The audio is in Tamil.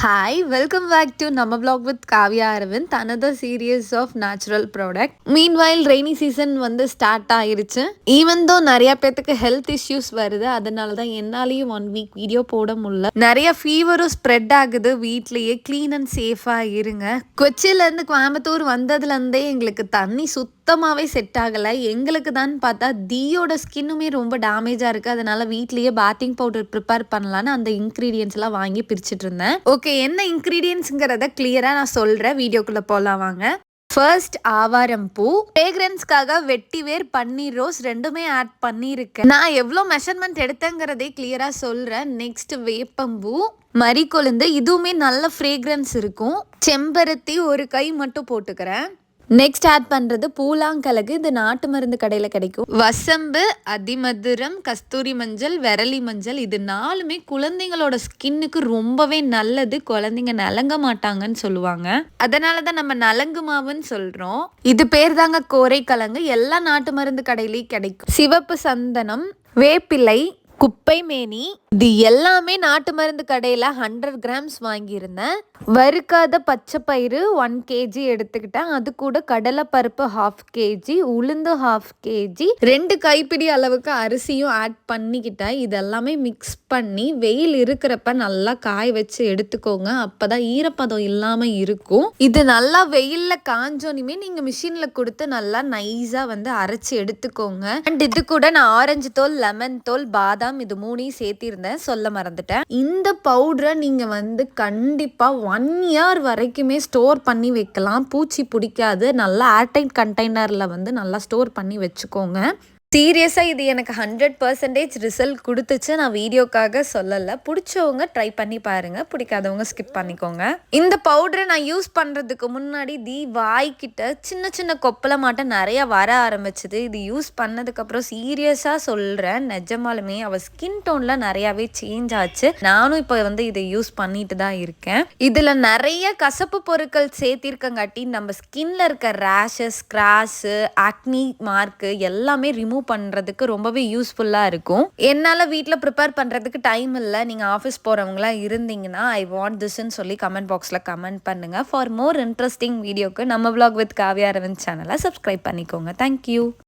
ஹாய் வெல்கம் பேக் டு நம்ம blog with Kavya Aravind another series of natural product meanwhile rainy season வந்து ஸ்டார்ட் ஆயிருச்சு. ஈவன் தோ நிறைய பேத்துக்கு ஹெல்த் இஷ்யூஸ் வருது அதனால தான் என்னாலையும் ஒன் வீக் வீடியோ போட முடியல. நிறைய ஃபீவரும் ஸ்ப்ரெட் ஆகுது வீட்லேயே க்ளீன் அண்ட் சேஃபாக இருங்க. கொச்சியிலேருந்து கோயம்புத்தூர் வந்ததுலேருந்தே எங்களுக்கு தண்ணி சுத்தமாகவே செட் ஆகலை. எங்களுக்கு தான் பார்த்தா தீயோட ஸ்கின்னுமே ரொம்ப டேமேஜாக இருக்குது அதனால வீட்லேயே பேத்திங் பவுடர் ப்ரிப்பேர் பண்ணலான்னு அந்த இன்க்ரீடியன்ஸ் எல்லாம் வாங்கி பிரிச்சுட்டு இருந்தேன். ஓகே என்ன இன்க்ரீடியன்ஸுங்கிறத கிளியராக நான் சொல்கிறேன் வீடியோக்குள்ளே போகலாம் வாங்க. ஃபர்ஸ்ட் ஆவாரம் பூ. ஃப்ரேக்ரன்ஸ்க்காக வெட்டிவேர் பன்னீர் ரோஸ் ரெண்டுமே ஆட் பண்ணியிருக்கேன். நான் எவ்வளோ மெஷர்மெண்ட் எடுத்தேங்கிறதே கிளியராக சொல்கிறேன் நெக்ஸ்ட் வேப்பம்பூ. மரிக்கொழுந்து இதுவுமே நல்ல ஃப்ரேக்ரன்ஸ் இருக்கும். செம்பருத்தி ஒரு கை மட்டும் போட்டுக்கிறேன். நெக்ஸ்ட் ஆட் பண்ணுறது பூலாங்கலகு இது நாட்டு மருந்து கடையில் கிடைக்கும். வசம்பு அதிமதுரம் கஸ்தூரி மஞ்சள் விரலி மஞ்சள் இது நாலுமே குழந்தைங்களோட ஸ்கின்னுக்கு ரொம்பவே நல்லது. குழந்தைங்க நலங்க மாட்டாங்கன்னு சொல்லுவாங்க. அதனால தான் நம்ம நலங்கு மாவுன்னு சொல்கிறோம் இது பேர் தாங்க கோரைக்கிழங்கு. எல்லா நாட்டு மருந்து கடையிலையும் கிடைக்கும். சிவப்பு சந்தனம் வேப்பிலை குப்பை மேனி. இது எல்லாமே நாட்டு மருந்து கடையில் ஹண்ட்ரட் கிராம்ஸ் வாங்கியிருந்தேன். வறுக்காத பச்சை பயிறு ஒன் கேஜி எடுத்துக்கிட்டேன். அது கூட கடலைப்பருப்பு ஹாஃப் கேஜி உளுந்து ஹாஃப் கேஜி ரெண்டு கைப்பிடி அளவுக்கு அரிசியும் ஆட் பண்ணிக்கிட்டேன். இதெல்லாமே மிக்ஸ் பண்ணி வெயில் இருக்கிறப்ப நல்லா காய வச்சு எடுத்துக்கோங்க. அப்போதான் ஈரப்பதம் இல்லாமல் இருக்கும். இது நல்லா வெயிலில் காஞ்சோனுமே நீங்கள் மிஷினில் கொடுத்து நல்லா நைஸாக வந்து அரைச்சி எடுத்துக்கோங்க. அண்ட் இது கூட நான் ஆரஞ்சு தோல் லெமன் தோல் பாதாம் இது மூணையும் சேர்த்திருந்தேன். சொல்ல மறந்துட்டேன். இந்த பவுடரை நீங்கள் வந்து கண்டிப்பாக ஒன் இயர் வரைக்குமே ஸ்டோர் பண்ணி வைக்கலாம். பூச்சி பிடிக்காது. நல்லா ஏர்டைட் கண்டெய்னரில் வந்து நல்லா ஸ்டோர் பண்ணி வச்சுக்கோங்க. சீரியஸாக இது எனக்கு ஹண்ட்ரட் பர்சன்டேஜ் ரிசல்ட் கொடுத்துச்சு. நான் வீடியோக்காக சொல்லலை. பிடிச்சவங்க ட்ரை பண்ணி பாருங்கள் பிடிக்காதவங்க ஸ்கிப் பண்ணிக்கோங்க. இந்த பவுடரை நான் யூஸ் பண்ணுறதுக்கு முன்னாடி தி வாய்க்கிட்ட சின்ன சின்ன கொப்பளை மாட்டம் நிறைய வர ஆரம்பிச்சுது. இது யூஸ் பண்ணதுக்கப்புறம் சீரியஸாக சொல்கிறேன் நிஜமாலுமே அவள் ஸ்கின் டோனில் நிறையாவே சேஞ்ச் ஆச்சு. நானும் இப்போ வந்து இதை யூஸ் பண்ணிட்டு தான் இருக்கேன். இதில் நிறைய கசப்பு பொருட்கள் சேர்த்திருக்கங்காட்டி நம்ம ஸ்கின்ல இருக்க ரேஷஸ் கிராஸு ஆக்னி மார்க்கு எல்லாமே ரிமூவ் பண்ணுறதுக்கு ரொம்பவே யூஸ்ஃபுல்லாக இருக்கும். என்னால் வீட்டில் ப்ரிப்பேர் பண்ணுறதுக்கு டைம் இல்லை. நீங்கள் ஆஃபீஸ் போகிறவங்களாம் இருந்தீங்கன்னா ஐ வாண்ட் திஸ்ன்னு சொல்லி கமெண்ட் பாக்ஸில் கமெண்ட் பண்ணுங்கள் ஃபார் மோர் இன்ட்ரெஸ்டிங் வீடியோக்கு நம்ம vlog வித் காவ்யா அரவிந்த் சேனலை சப்ஸ்கிரைப் பண்ணிக்கோங்க. தேங்க்யூ